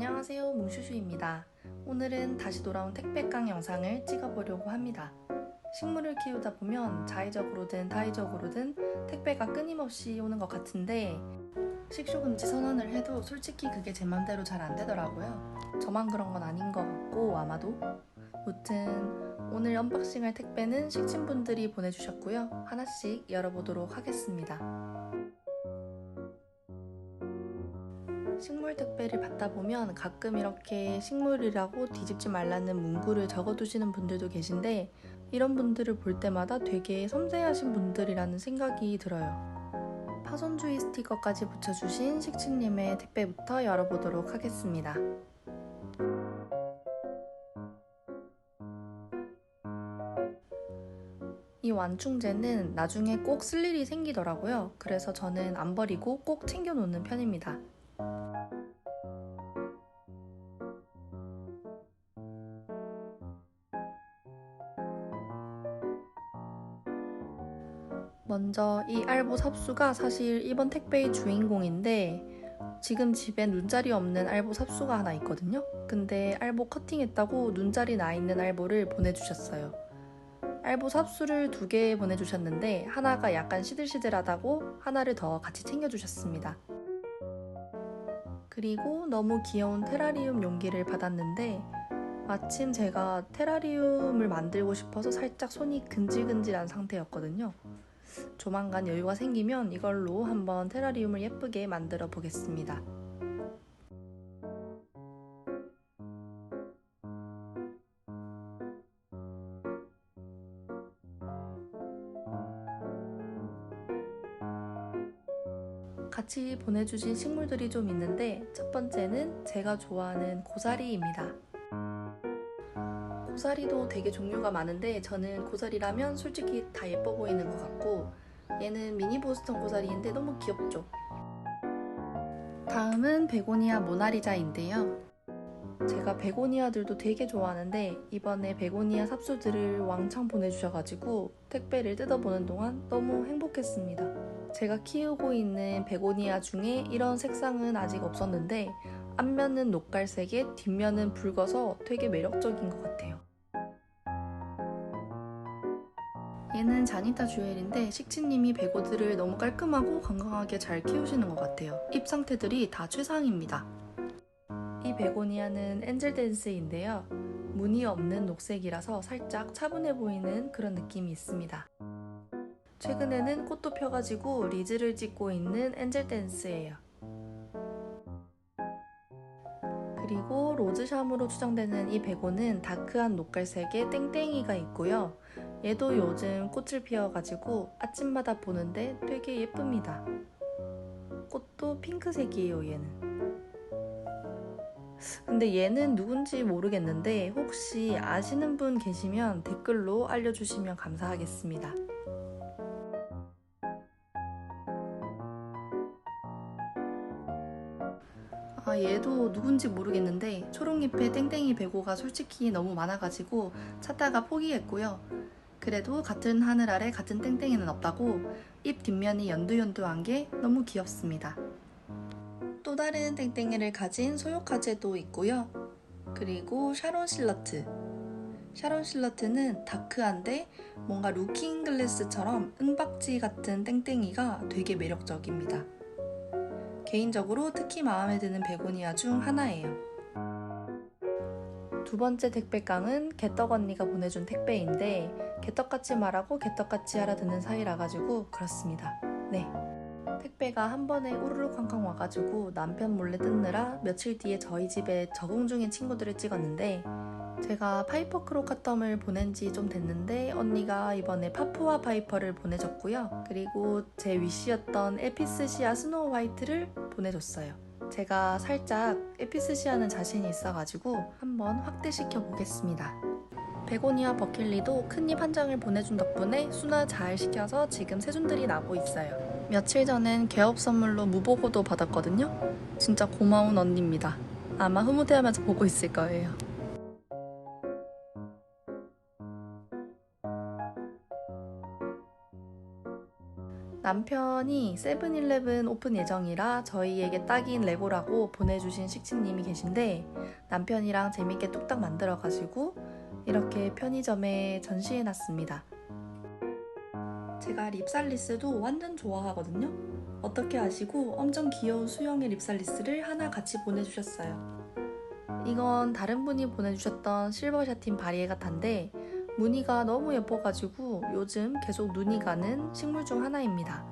안녕하세요 뭉슈슈입니다. 오늘은 다시 돌아온 택배깡 영상을 찍어보려고 합니다. 식물을 키우다 보면 자의적으로든 타의적으로든 택배가 끊임없이 오는 것 같은데 식쇼금지 선언을 해도 솔직히 그게 제 맘대로 잘 안 되더라고요. 저만 그런 건 아닌 것 같고 아마도 무튼 오늘 언박싱할 택배는 식친분들이 보내주셨고요. 하나씩 열어보도록 하겠습니다. 식물 택배를 받다 보면 가끔 이렇게 식물이라고 뒤집지 말라는 문구를 적어두시는 분들도 계신데 이런 분들을 볼 때마다 되게 섬세하신 분들이라는 생각이 들어요. 파손주의 스티커까지 붙여주신 식친님의 택배부터 열어보도록 하겠습니다. 이 완충제는 나중에 꼭 쓸 일이 생기더라고요. 그래서 저는 안 버리고 꼭 챙겨 놓는 편입니다. 먼저 이 알보 삽수가 사실 이번 택배의 주인공인데 지금 집에 눈자리 없는 알보 삽수가 하나 있거든요. 근데 알보 커팅했다고 눈자리 나 있는 알보를 보내주셨어요. 알보 삽수를 두 개 보내주셨는데 하나가 약간 시들시들하다고 하나를 더 같이 챙겨주셨습니다. 그리고 너무 귀여운 테라리움 용기를 받았는데 마침 제가 테라리움을 만들고 싶어서 살짝 손이 근질근질한 상태였거든요. 조만간 여유가 생기면 이걸로 한번 테라리움을 예쁘게 만들어 보겠습니다. 같이 보내주신 식물들이 좀 있는데 첫 번째는 제가 좋아하는 고사리입니다. 고사리도 되게 종류가 많은데 저는 고사리라면 솔직히 다 예뻐 보이는 것 같고 얘는 미니 보스턴 고사리인데 너무 귀엽죠? 다음은 베고니아 모나리자인데요. 제가 베고니아들도 되게 좋아하는데 이번에 베고니아 삽수들을 왕창 보내주셔가지고 택배를 뜯어보는 동안 너무 행복했습니다. 제가 키우고 있는 베고니아 중에 이런 색상은 아직 없었는데 앞면은 녹갈색에 뒷면은 붉어서 되게 매력적인 것 같아요. 얘는 자니타 주엘인데 식치님이 베고들을 너무 깔끔하고 건강하게 잘 키우시는 것 같아요. 잎 상태들이 다 최상입니다. 이 베고니아는 엔젤 댄스인데요. 무늬 없는 녹색이라서 살짝 차분해 보이는 그런 느낌이 있습니다. 최근에는 꽃도 펴가지고 리즈를 찍고 있는 엔젤 댄스예요. 그리고 로즈샴으로 추정되는 이 베고는 다크한 녹갈색의 땡땡이가 있고요. 얘도 요즘 꽃을 피워가지고 아침마다 보는데 되게 예쁩니다. 꽃도 핑크색이에요, 얘는. 근데 얘는 누군지 모르겠는데 혹시 아시는 분 계시면 댓글로 알려주시면 감사하겠습니다. 아, 얘도 누군지 모르겠는데 초록잎에 땡땡이 베고가 솔직히 너무 많아가지고 찾다가 포기했고요. 그래도 같은 하늘 아래 같은 땡땡이는 없다고 잎 뒷면이 연두연두한 게 너무 귀엽습니다. 또 다른 땡땡이를 가진 소요카제도 있고요. 그리고 샤론 실러트. 샤론 실러트는 다크한데 뭔가 루킹 글래스처럼 은박지 같은 땡땡이가 되게 매력적입니다. 개인적으로 특히 마음에 드는 베고니아 중 하나예요. 두 번째 택배깡은 개떡 언니가 보내준 택배인데 개떡같이 말하고 개떡같이 알아듣는 사이라 가지고 그렇습니다. 네. 택배가 한 번에 우르르 쾅쾅 와가지고 남편 몰래 뜯느라 며칠 뒤에 저희 집에 적응 중인 친구들을 찍었는데 제가 파이퍼 크로카텀을 보낸 지 좀 됐는데 언니가 이번에 파푸와 파이퍼를 보내줬고요. 그리고 제 위시였던 에피스시아 스노우 화이트를 보내줬어요. 제가 살짝 에피스시아는 자신이 있어가지고 한번 확대시켜 보겠습니다. 베고니아 버킬리도 큰 잎 한 장을 보내준 덕분에 순화 잘 시켜서 지금 새순들이 나고 있어요. 며칠 전엔 개업 선물로 무보고도 받았거든요. 진짜 고마운 언니입니다. 아마 흐뭇해하면서 보고 있을 거예요. 남편이 세븐일레븐 오픈 예정이라 저희에게 딱인 레고라고 보내주신 식치님이 계신데 남편이랑 재밌게 뚝딱 만들어가지고 이렇게 편의점에 전시해놨습니다. 제가 립살리스도 완전 좋아하거든요. 어떻게 아시고 엄청 귀여운 수영의 립살리스를 하나 같이 보내주셨어요. 이건 다른 분이 보내주셨던 실버샤틴 바리에 같은데 무늬가 너무 예뻐가지고 요즘 계속 눈이 가는 식물 중 하나입니다.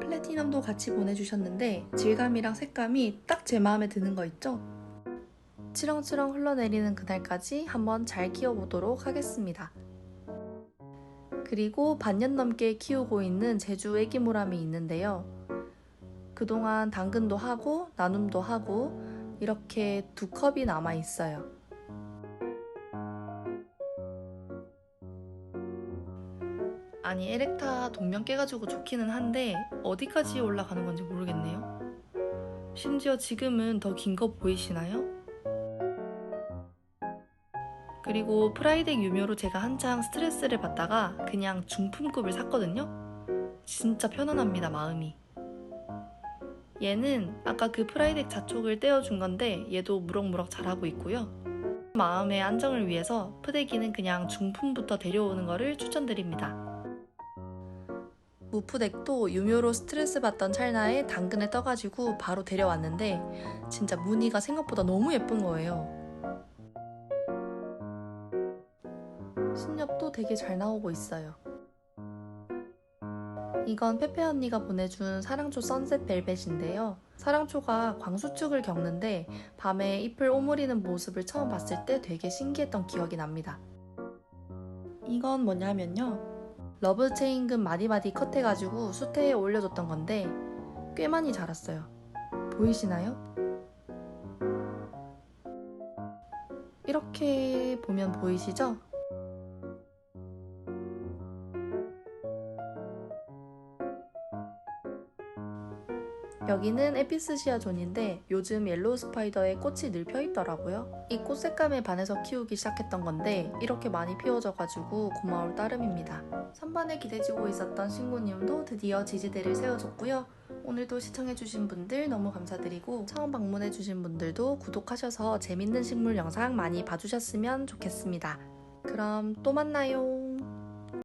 플래티넘도 같이 보내주셨는데 질감이랑 색감이 딱 제 마음에 드는 거 있죠? 치렁치렁 흘러내리는 그날까지 한번 잘 키워보도록 하겠습니다. 그리고 반년 넘게 키우고 있는 제주 애기모람이 있는데요. 그동안 당근도 하고 나눔도 하고 이렇게 두 컵이 남아 있어요. 아니 에렉타 동면 깨가지고 좋기는 한데 어디까지 올라가는 건지 모르겠네요. 심지어 지금은 더 긴 거 보이시나요? 그리고 프라이덱 유묘로 제가 한창 스트레스를 받다가 그냥 중품급을 샀거든요. 진짜 편안합니다 마음이. 얘는 아까 그 프라이덱 자촉을 떼어준 건데 얘도 무럭무럭 자라고 있고요. 마음의 안정을 위해서 푸대기는 그냥 중품부터 데려오는 거를 추천드립니다. 무프덱도 유묘로 스트레스 받던 찰나에 당근에 떠가지고 바로 데려왔는데 진짜 무늬가 생각보다 너무 예쁜 거예요. 신엽도 되게 잘 나오고 있어요. 이건 페페 언니가 보내준 사랑초 선셋 벨벳인데요. 사랑초가 광수축을 겪는데 밤에 잎을 오므리는 모습을 처음 봤을 때 되게 신기했던 기억이 납니다. 이건 뭐냐면요. 러브 체인금 마디마디 컷해가지고 수태에 올려줬던 건데 꽤 많이 자랐어요. 보이시나요? 이렇게 보면 보이시죠? 여기는 에피스시아 존인데 요즘 옐로우 스파이더에 꽃이 늘 펴있더라고요. 이 꽃 색감에 반해서 키우기 시작했던 건데 이렇게 많이 피워져가지고 고마울 따름입니다. 선반에 기대지고 있었던 신구님도 드디어 지지대를 세워줬고요. 오늘도 시청해주신 분들 너무 감사드리고 처음 방문해주신 분들도 구독하셔서 재밌는 식물 영상 많이 봐주셨으면 좋겠습니다. 그럼 또 만나요.